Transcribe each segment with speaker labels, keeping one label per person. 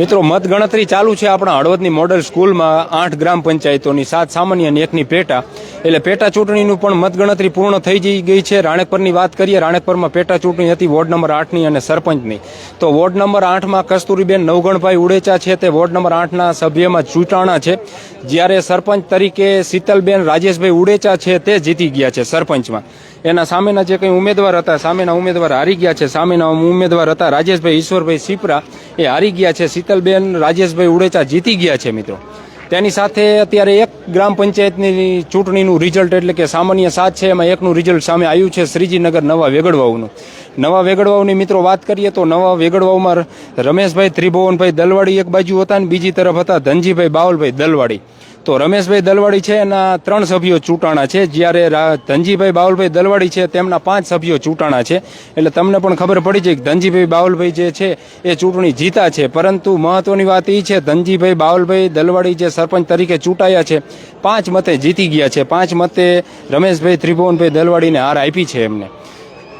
Speaker 1: મિત્રો, મતગણતરી ચાલુ છે આપણા હળવદની મોડલ સ્કૂલમાં આઠ ગ્રામ પંચાયતોની, સાત સામાન્ય અને એકની પેટા. એટલે પેટા ચૂંટણીનું પણ મતગણતરી પૂર્ણ થઈ ગઈ છે. રાણેકપરની વાત કરીએ, રાણેકપરમાં પેટા ચૂંટણી હતી વોર્ડ નંબર આઠની અને સરપંચની. તો વોર્ડ નંબર આઠમાં કસ્તુરીબેન નવગણભાઈ ઉડેચા છે તે વોર્ડ નંબર આઠના સભ્યમાં ચૂંટાણા છે. જ્યારે સરપંચ તરીકે શીતલબેન રાજેશભાઈ ઉડેચા છે તે જીતી ગયા છે સરપંચમાં. એના સામેના જે કંઈ ઉમેદવાર હતા, સામેના ઉમેદવાર હારી ગયા છે. સામેના ઉમેદવાર હતા રાજેશભાઈ ઈશ્વરભાઈ સિપરા. એ હારી ગયા છે. શીતલબેન, રાજેશભાઈ ઉડેચા જીતી ગયા છે મિત્રો. તેની સાથે અત્યારે એક ગ્રામ પંચાયતની ચૂંટણીનું રિઝલ્ટ એટલે કે સામાન્ય સાત છે, એમાં એકનું રિઝલ્ટ સામે આવ્યું છે શ્રીજીનગર નવા વેગડવાઉનું. નવા વેગડવાઉની મિત્રો વાત કરીએ તો નવા વેગડવાઉમાં રમેશભાઈ ત્રિભુવનભાઈ દલવાડી એક બાજુ હતા અને બીજી તરફ હતા ધનજીભાઈ બાવલભાઈ દલવાડી. તો રમેશભાઈ દલવાડી છે એના ત્રણ સભ્યો ચૂંટાણા છે. જ્યારે ધનજીભાઈ બાવલભાઈ દલવાડી છે તેમના પાંચ સભ્યો ચૂંટાણા છે. એટલે તમને પણ ખબર પડી છે કે ધનજીભાઈ બાવલભાઈ જે છે એ ચૂંટણી જીતા છે. પરંતુ મહત્વની વાત એ છે ધનજીભાઈ બાવલભાઈ દલવાડી જે સરપંચ તરીકે ચૂંટાયા છે પાંચ મતે જીતી ગયા છે. પાંચ મતે રમેશભાઈ ત્રિભુવનભાઈ દલવાડીને હાર આપી છે એમને.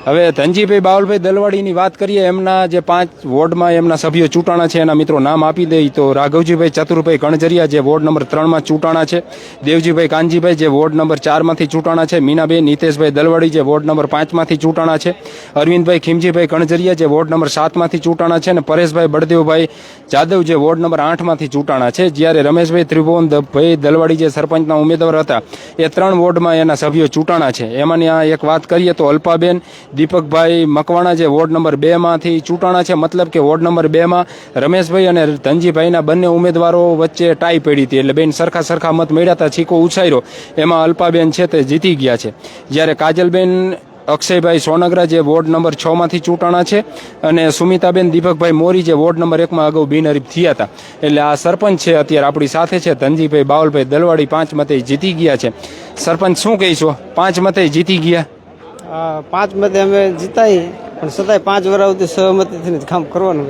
Speaker 1: હવે ધનજીભાઈ બાવલભાઈ દલવાડીની વાત કરીએ, એમના જે પાંચ વોર્ડમાં એમના સભ્યો ચૂંટાણા છે, એના મિત્રો નામ આપી દે તો રાઘવજીભાઈ ચતુરભાઈ કણજરિયા જે વોર્ડ નંબર ત્રણમાં ચૂંટાણા છે, દેવજીભાઈ કાનજીભાઈ જે વોર્ડ નંબર ચારમાંથી ચૂંટાણા છે, મીનાબેન નીતેશભાઈ દલવાડી જે વોર્ડ નંબર પાંચમાંથી ચૂંટાણા છે, અરવિંદભાઈ ખીમજીભાઈ કણજરિયા જે વોર્ડ નંબર સાતમાંથી ચૂંટાણા છે અને પરેશભાઈ બળદેવભાઈ જાદવ જે વોર્ડ નંબર આઠમાંથી ચૂંટાણા છે. જ્યારે રમેશભાઈ ત્રિભુવનભાઈ ભાઈ દલવાડી જે સરપંચના ઉમેદવાર હતા, એ ત્રણ વોર્ડમાં એના સભ્યો ચૂંટાણા છે. એમાંની આ એક વાત કરીએ તો અલ્પાબેન દીપકભાઈ મકવાણા જે વોર્ડ નંબર બે માંથી, ચૂંટાણા છે મતલબ કે વોર્ડ નંબર બે માં. રમેશભાઈ અને ધનજીભાઈના બંને ઉમેદવારો વચ્ચે ટાઈ પડી હતી એટલે બેન સરખા સરખા મત મળ્યા હતા, છીકો ઉછાર્યો. એમાં અલ્પાબેન છે તે જીતી ગયા છે. જ્યારે કાજલબેન, અક્ષયભાઈ સોનગરા જે વોર્ડ નંબર છ માંથી ચૂંટાણા છે અને સુમિતાબેન, દીપકભાઈ મોરી જે વોર્ડ નંબર એકમાં અગાઉ બિનહરીફ થયા હતા. એટલે આ સરપંચ છે અત્યારે આપણી સાથે છે, ધનજીભાઈ બાવલભાઈ દલવાડી પાંચ મતે જીતી ગયા છે. સરપંચ શું કહીશો? પાંચ મતે જીતી ગયા.
Speaker 2: પાંચ મતે અમે જીતાઈ પણ છતાંય પાંચ વર્ષ સુધી સહમતીથી જ કામ કરવાનું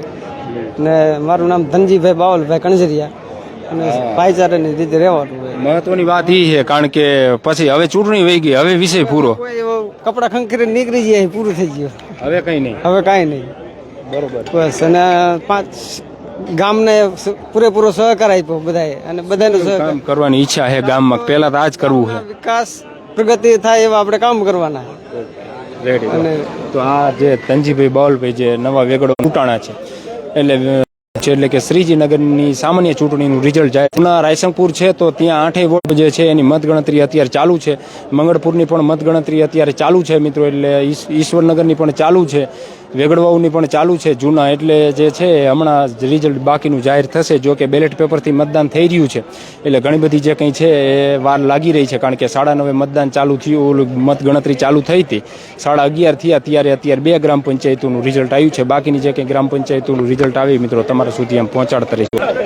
Speaker 2: ને મારું નામ ધનજીભાઈ બાવલભાઈ કણજરિયા અને ભાઈચારાની રીતે રહેવાનું હોય.
Speaker 1: મહત્વની વાત એ છે કારણ કે પછી હવે ચૂંટણી વહી ગઈ હવે વિષય પૂરો.
Speaker 2: કપડા ખંખરી નીકળી જાય પૂરું થઈ ગયું.
Speaker 1: હવે કઈ નહીં.
Speaker 2: હવે કાંઈ નહીં.
Speaker 1: બરોબર.
Speaker 2: બસ અને પાંચ ગામને પૂરેપૂરો સહકાર આપ્યો બધાએ અને બધાનો સહકાર.
Speaker 1: કરવાની ઈચ્છા છે ગામમાં? પહેલા તો આ જ કરવું છે.
Speaker 2: વિકાસ પ્રગતિ થાય એવા આપણે કામ કરવાના.
Speaker 1: રેડી તો આ જે તનજીભાઈ બાવલભાઈ જે નવા વેગડો ઉટાણા છે એટલે છે એટલે કે શ્રીજીનગરની સામાન્ય ચૂંટણીનું રિઝલ્ટ જાય. પુના રાયસંગપુર છે તો ત્યાં આઠેય વોર્ડ જે છે એની મતગણતરી અત્યારે ચાલુ છે. મંગળપુરની પણ મતગણતરી અત્યારે ચાલુ છે મિત્રો, એટલે ઈશ- ઈશ્વરનગરની પણ ચાલુ છે. વેગડવાઉની પણ ચાલુ છે જૂના, એટલે જે છે હમણાં રિઝલ્ટ બાકીનું જાહેર થશે, જો કે બેલેટ પેપરથી મતદાન થઈ રહ્યું છે. એટલે ઘણી બધી જે કંઈ છે એ વાર લાગી રહી છે, કારણ કે સાડા નવે મતદાન ચાલુ થયું મતગણતરી ચાલુ થઈ હતી. સાડા અગિયાર થયા, ત્યારે અત્યારે બે ગ્રામ પંચાયતોનું રિઝલ્ટ આવ્યું છે. બાકીની જે કંઈ ગ્રામ પંચાયતોનું રિઝલ્ટ આવે, મિત્રો, તમારા સુધી એમ પહોંચાડતા રહીશું